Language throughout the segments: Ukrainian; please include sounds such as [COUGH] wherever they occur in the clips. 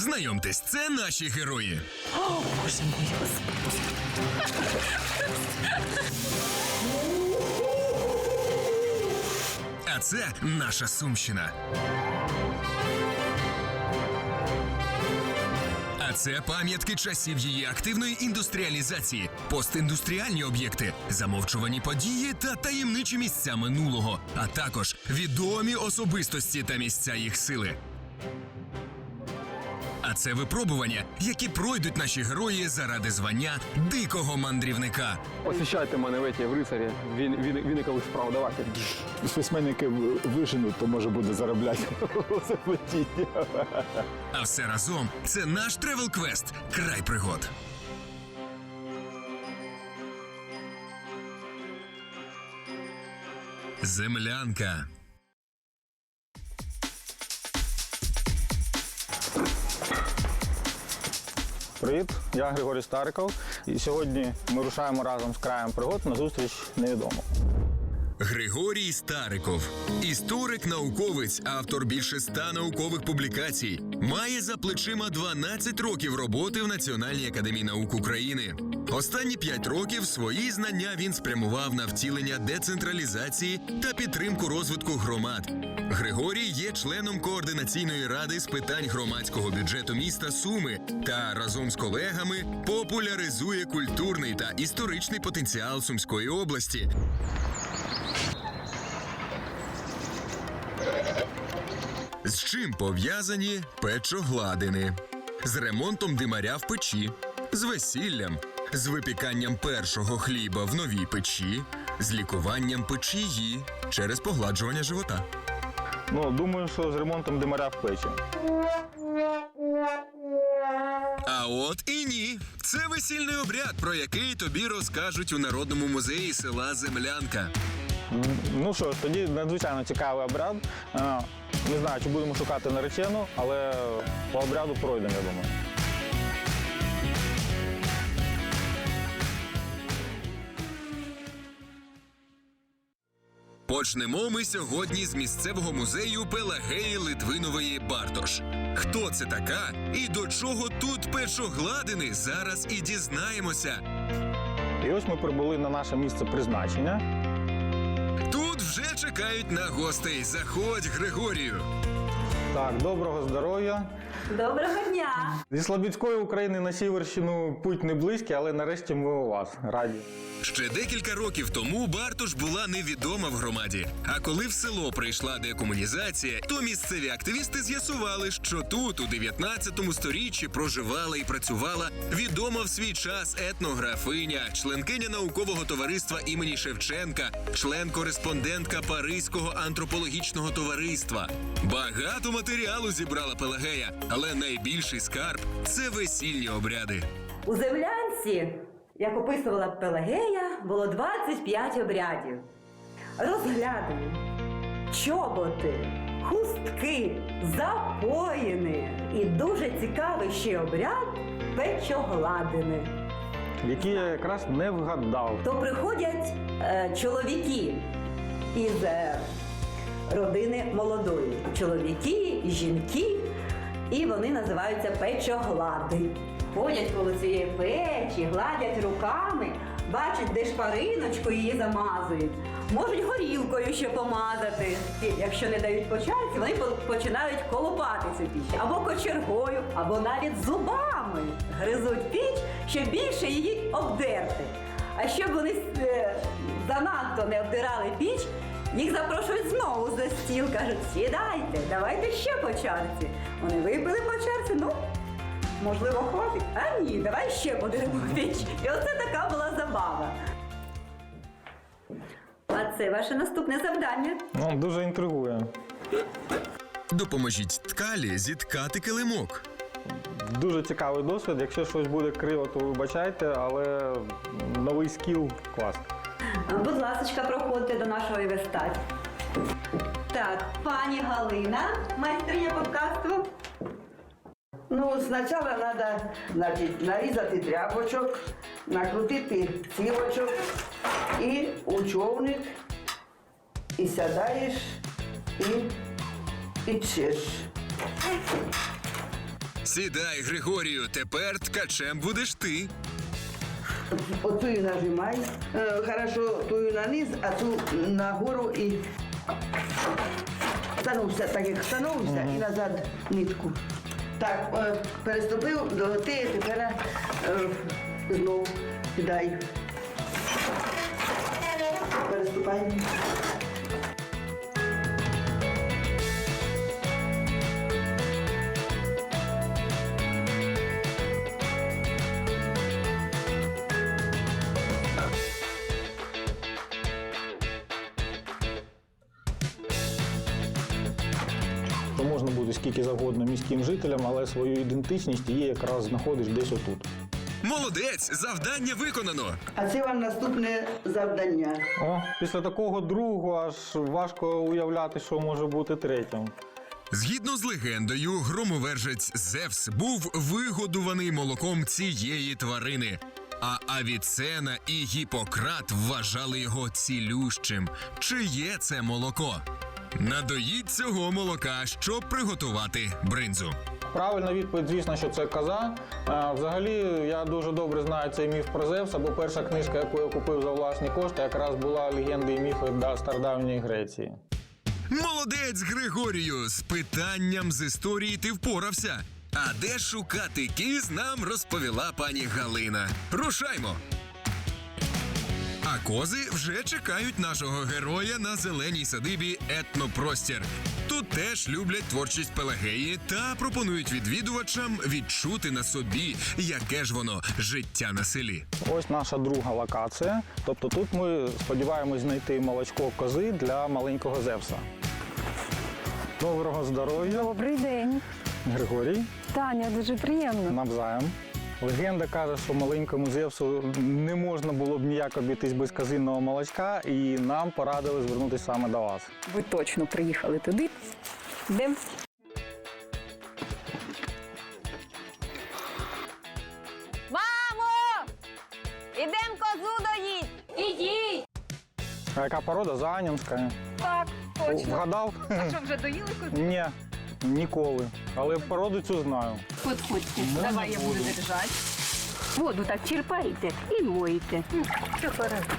Знайомтесь, це наші герої. О, боже господи. А це наша Сумщина. А це пам'ятки часів її активної індустріалізації, постіндустріальні об'єкти, замовчувані події та таємничі місця минулого, а також відомі особистості та місця їх сили. А це випробування, які пройдуть наші герої заради звання дикого мандрівника. Посвящайте мене в эти в рицарі. Він, він, віникових справ. Давайте. Письменники виженуть, то може буде заробляти [LAUGHS] заплатіння. А все разом це наш тревел-квест Край пригод. Землянка. Привіт, я Григорій Стариков. І сьогодні ми рушаємо разом з краєм пригод на зустріч невідомо. Григорій Стариков, історик, науковець, автор більше ста наукових публікацій, має за плечима 12 років роботи в Національній академії наук України. Останні 5 років свої знання він спрямував на втілення децентралізації та підтримку розвитку громад. Григорій є членом координаційної ради з питань громадського бюджету міста Суми та разом з колегами популяризує культурний та історичний потенціал Сумської області. З чим пов'язані печогладини? З ремонтом димаря в печі, з весіллям, з випіканням першого хліба в новій печі, з лікуванням печії через погладжування живота. Ну, думаю, що з ремонтом димаря в печі. А от і ні. Це весільний обряд, про який тобі розкажуть у народному музеї села Землянка. Ну що ж, тоді надзвичайно цікавий обряд. Е, Не знаю, чи будемо шукати наречену, але по обряду пройдемо, я думаю. Почнемо ми сьогодні з місцевого музею Пелагеї Литвинової Бартош. Хто це така і до чого тут печогладини? Зараз і дізнаємося. І ось ми прибули на наше місце призначення. Тут вже чекають на гостей. Заходь, Григорію. Так, доброго здоров'я. Доброго дня. Зі Слобідської України на Сіверщину путь не близький, але нарешті ми у вас. Раді. Ще декілька років тому Бартош була невідома в громаді. А коли в село прийшла декомунізація, то місцеві активісти з'ясували, що тут у 19 сторіччі проживала і працювала відома в свій час етнографиня, членкиня наукового товариства імені Шевченка, член-кореспондентка Паризького антропологічного товариства. Багато матеріалу зібрала Пелагея, але найбільший скарб це весільні обряди. У землянці, як описувала Пелагея, було 25 обрядів. Розглядини, чоботи, хустки, запоїни. І дуже цікавий ще обряд печогладини. Які я якраз не вгадав. То приходять е, чоловіки із е, родини молодої. Чоловіки, жінки, і вони називаються печоглади. Ходять коло цієї печі, гладять руками, бачать, де шпариночку її замазують. Можуть горілкою ще помазати. І якщо не дають по вони починають колопати цю піч. Або кочергою, або навіть зубами гризуть піч, щоб більше її обдерти. А щоб вони е, занадто не обдирали піч, їх запрошують знову за стіл, кажуть, сідайте, давайте ще по чарці. Вони випили по чарці, ну, можливо, хватить. А ні, давай ще подеремо піч. І оце така була забава. А це ваше наступне завдання. Ну, дуже інтригує. Допоможіть ткалі зіткати килимок. Дуже цікавий досвід. Якщо щось буде криво, то вибачайте, але новий скіл клас. Будь ласка, проходьте до нашої вистави. Так, пані Галина, майстриня подкасту. Ну, спочатку треба значить, нарізати тряпочок, накрутити цілочок і у човник, і сядаєш і підчеш. Сідай, Григорію, тепер ткачем будеш ти. Оцю нажимай. Е, Хорошо, тую на низ, а цю нагору і становся, так як становився, і назад нитку. Так, е, переступив до тепер знову знов сідай. Переступай. То можна буде скільки завгодно міським жителям, але свою ідентичність її якраз знаходиш десь отут. Молодець, завдання виконано. А це вам наступне завдання. О, після такого другого аж важко уявляти, що може бути третім. Згідно з легендою, громовержець Зевс був вигодуваний молоком цієї тварини. А Авіцена і Гіппократ вважали його цілющим. Чи є це молоко? Надоїть цього молока, щоб приготувати бринзу. Правильна відповідь, звісно, що це коза. А, взагалі, я дуже добре знаю цей міф про Зевса, бо перша книжка, яку я купив за власні кошти, якраз була легенди і міфи да, стародавньої Греції. Молодець, Григорію! З питанням з історії ти впорався. А де шукати кіз, нам розповіла пані Галина. Рушаймо! А кози вже чекають нашого героя на зеленій садибі Етнопростір. Тут теж люблять творчість Пелагеї та пропонують відвідувачам відчути на собі, яке ж воно життя на селі. Ось наша друга локація. Тобто тут ми сподіваємось знайти молочко кози для маленького Зевса. Доброго здоров'я, Добрий день. Григорій. Таня, дуже приємно. Навзаєм. Легенда каже, що маленькому Зевсу не можна було б ніяк обійтись без казинного молочка, і нам порадили звернутися саме до вас. Ви точно приїхали туди. Йдемо. Мамо! Ідемо козу доїть! Ідіть! А яка порода? Заанімська. Так, точно. Вгадав? А що, вже доїли козу? Ні, ніколи. Але породу цю знаю. Подходьте, давай я буду держати. Воду так черпаєте і моєте.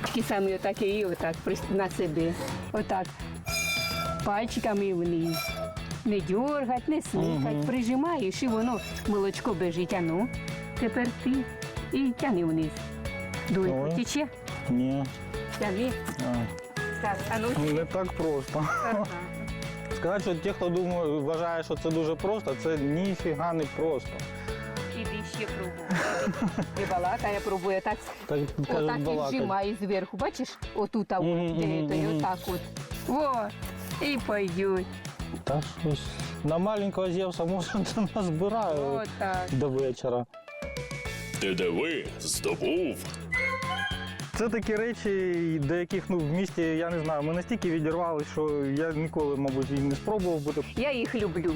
Такі самі отак і отак на себе. Отак. Пальчиками вниз. Не дергать, не слухать. Прижимаєш і воно молочко бежить. А ну, тепер ти і тяни вниз. Доньку, тече? Ні. Тяни. А, Так, а ну. Не так просто. [LAUGHS] Сказати, що ті, хто думає, вважає, що це дуже просто, це ніфіга не просто. Іди ще пробуй. [LAUGHS] І балакає, пробує так. Так Отак і балакать. вжимає зверху, бачиш? Отут, а от, Мгм, де мгм, то, і мгм. отак от. Во, і пойдуть. Та щось. На маленького Зевса може [LAUGHS] назбираю Отак. до вечора. Ти диви, здобув. Це такі речі, до яких ну, в місті, я не знаю, ми настільки відірвали, що я ніколи, мабуть, і не спробував бути. Я їх люблю,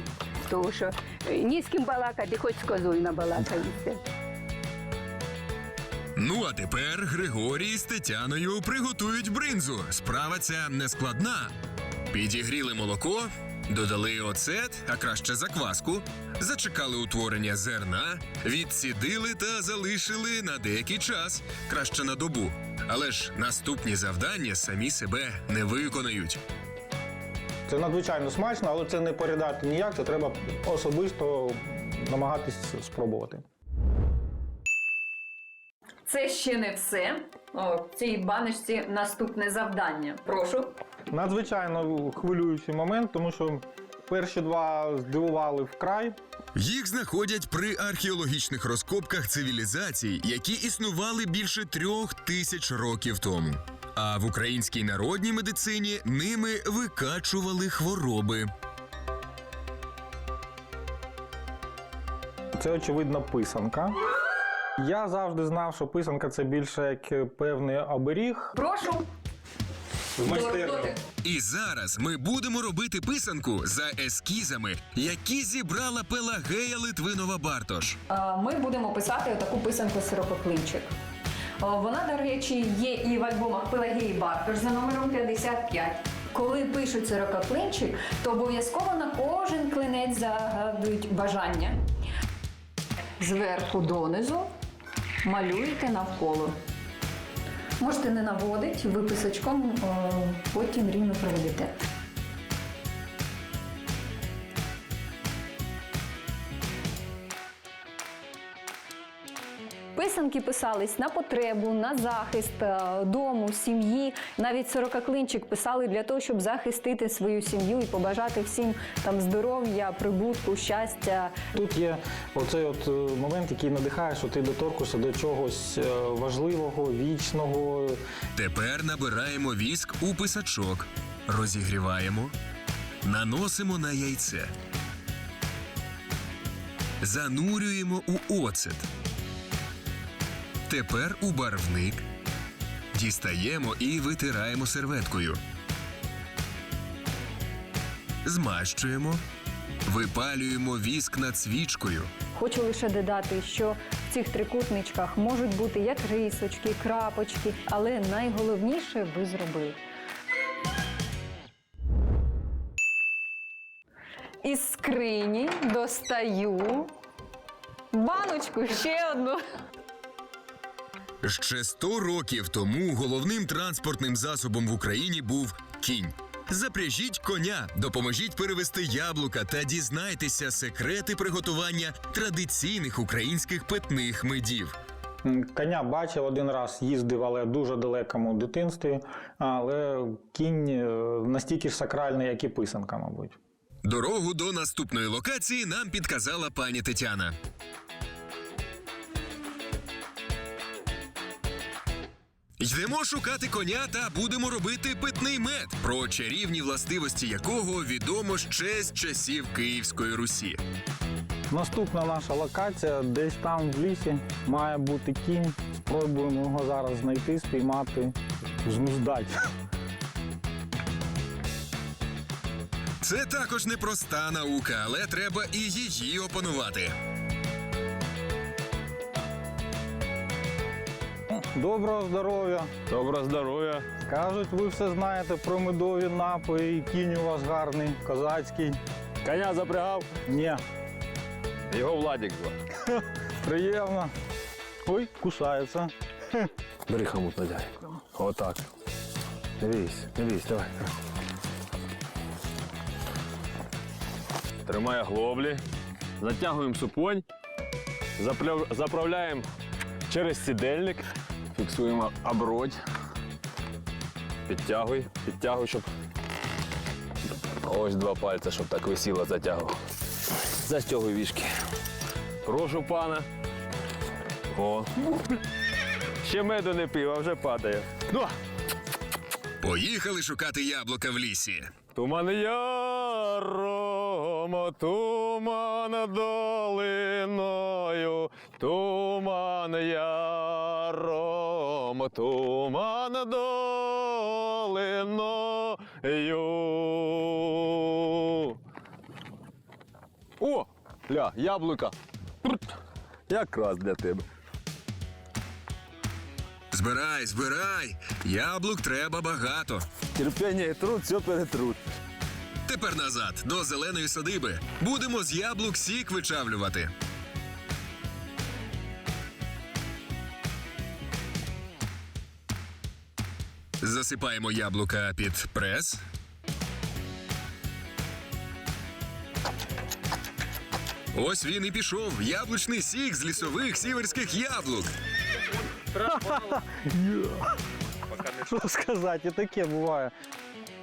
тому що ні з ким балакати, хоч з козою набалакаєшся. Ну а тепер Григорій з Тетяною приготують бринзу. Справа ця нескладна. Підігріли молоко, додали оцет, а краще закваску, зачекали утворення зерна, відсідили та залишили на деякий час, краще на добу. Але ж наступні завдання самі себе не виконають. Це надзвичайно смачно, але це не передати ніяк, це треба особисто намагатись спробувати. Це ще не все. О, в цій баночці наступне завдання. Прошу. Надзвичайно хвилюючий момент, тому що перші два здивували вкрай. Їх знаходять при археологічних розкопках цивілізацій, які існували більше трьох тисяч років тому. А в українській народній медицині ними викачували хвороби. Це очевидно писанка. Я завжди знав, що писанка це більше як певний оберіг. Прошу. В. І зараз ми будемо робити писанку за ескізами, які зібрала Пелагея Литвинова Бартош. А, Ми будемо писати таку писанку сирокоплинчик. Вона, до речі, є і в альбомах Пелагії Бартош за номером 55. Коли пишуть сирокоплинчик, то обов'язково на кожен клинець загадують бажання. зверху донизу малюєте навколо. Можете не наводити, ви писачком е, потім рівно проведете. Писанки писались на потребу, на захист е, дому, сім'ї. Навіть сорокаклинчик писали для того, щоб захистити свою сім'ю і побажати всім там здоров'я, прибутку, щастя. Тут є оцей от е, момент, який надихає, що ти доторкуєшся до чогось е, важливого, вічного. Тепер набираємо віск у писачок, розігріваємо, наносимо на яйце, занурюємо у оцет. Тепер у барвник. Дістаємо і витираємо серветкою. Змащуємо, випалюємо віск над свічкою. Хочу лише додати, що в цих трикутничках можуть бути як рисочки, крапочки, але найголовніше ви зробили. Із скрині достаю баночку ще одну. Ще 100 років тому головним транспортним засобом в Україні був кінь. Запряжіть коня, допоможіть перевести яблука та дізнайтеся секрети приготування традиційних українських питних медів. Коня бачив один раз, їздив, але дуже далекому дитинстві. Але кінь е, настільки ж сакральний, як і писанка, мабуть. Дорогу до наступної локації нам підказала пані Тетяна. Йдемо шукати коня та будемо робити питний мед, про чарівні властивості якого відомо ще з часів Київської Русі. Наступна наша локація десь там в лісі має бути кінь. Спробуємо його зараз знайти, спіймати, знуздати. Це також непроста наука, але треба і її опанувати. Доброго здоров'я! Доброго здоров'я. Кажуть, ви все знаєте про медові напої, і кінь у вас гарний, козацький. Коня запрягав. Ні, Його Владик звав. [LAUGHS] приємно. Ой, кусається. [LAUGHS] Бери хомут надяй. Отак. Не бійся, давай. Тримай глоблі. Затягуємо супонь. Заправляємо через сідельник. Фіксуємо обродь. Підтягуй, підтягуй, щоб. Ось два пальця, щоб так висіло, затягував. Застягуй вішки. Прошу пана. О. Ще меду не пив, а вже падає. Ну, Поїхали шукати яблука в лісі. Туман яром, туман долиною, туман яром, туман долиною. О, ля, яблука. Якраз для тебе. Збирай, збирай! Яблук треба багато. Терпіння і труд, все перетрут. Тепер назад, до зеленої садиби. Будемо з яблук сік вичавлювати. Засипаємо яблука під прес. Ось він і пішов. Яблучний сік з лісових сіверських яблук. Що сказати, і таке буває.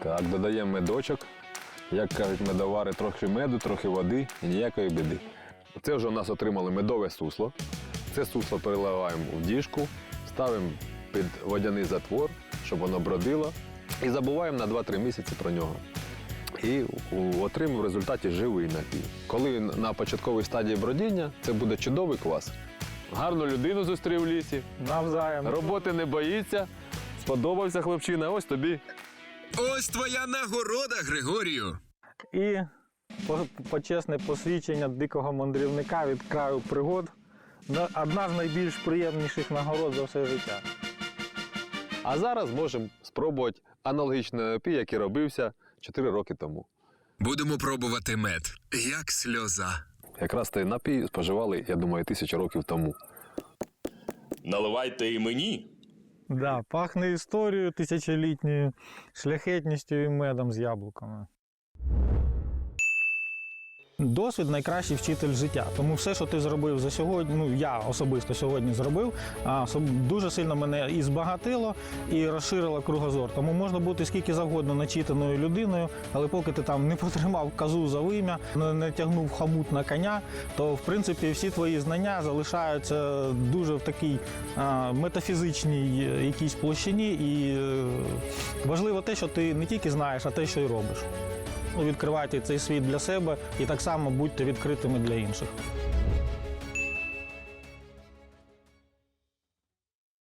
Так, додаємо медочок. Як кажуть медовари, трохи меду, трохи води і ніякої біди. Це вже у нас отримали медове сусло. Це сусло переливаємо в діжку, ставимо під водяний затвор, щоб воно бродило. І забуваємо на 2-3 місяці про нього. І отримуємо в результаті живий напій. Коли на початковій стадії бродіння, це буде чудовий квас. Гарну людину зустрів в лісі, Навзаєм. роботи не боїться. Сподобався хлопчина, ось тобі Ось твоя нагорода, Григорію. І почесне посвідчення дикого мандрівника від краю пригод. На- Одна з найбільш приємніших нагород за все життя. А зараз можемо спробувати аналогічний напій, який робився 4 роки тому. Будемо пробувати мед, як сльоза. Якраз той напій споживали, я думаю, тисячі років тому. Наливайте і мені. Да, пахне історією тисячолітньою, шляхетністю і медом з яблуками. Досвід найкращий вчитель життя. Тому все, що ти зробив за сьогодні, ну я особисто сьогодні зробив, а, дуже сильно мене і збагатило, і розширило кругозор. Тому можна бути скільки завгодно начитаною людиною, але поки ти там не потримав казу за вим'я, не, тягнув хамут на коня, то в принципі всі твої знання залишаються дуже в такій метафізичній е, якійсь площині. І е, важливо те, що ти не тільки знаєш, а те, що й робиш. Відкривайте цей світ для себе і так само будьте відкритими для інших.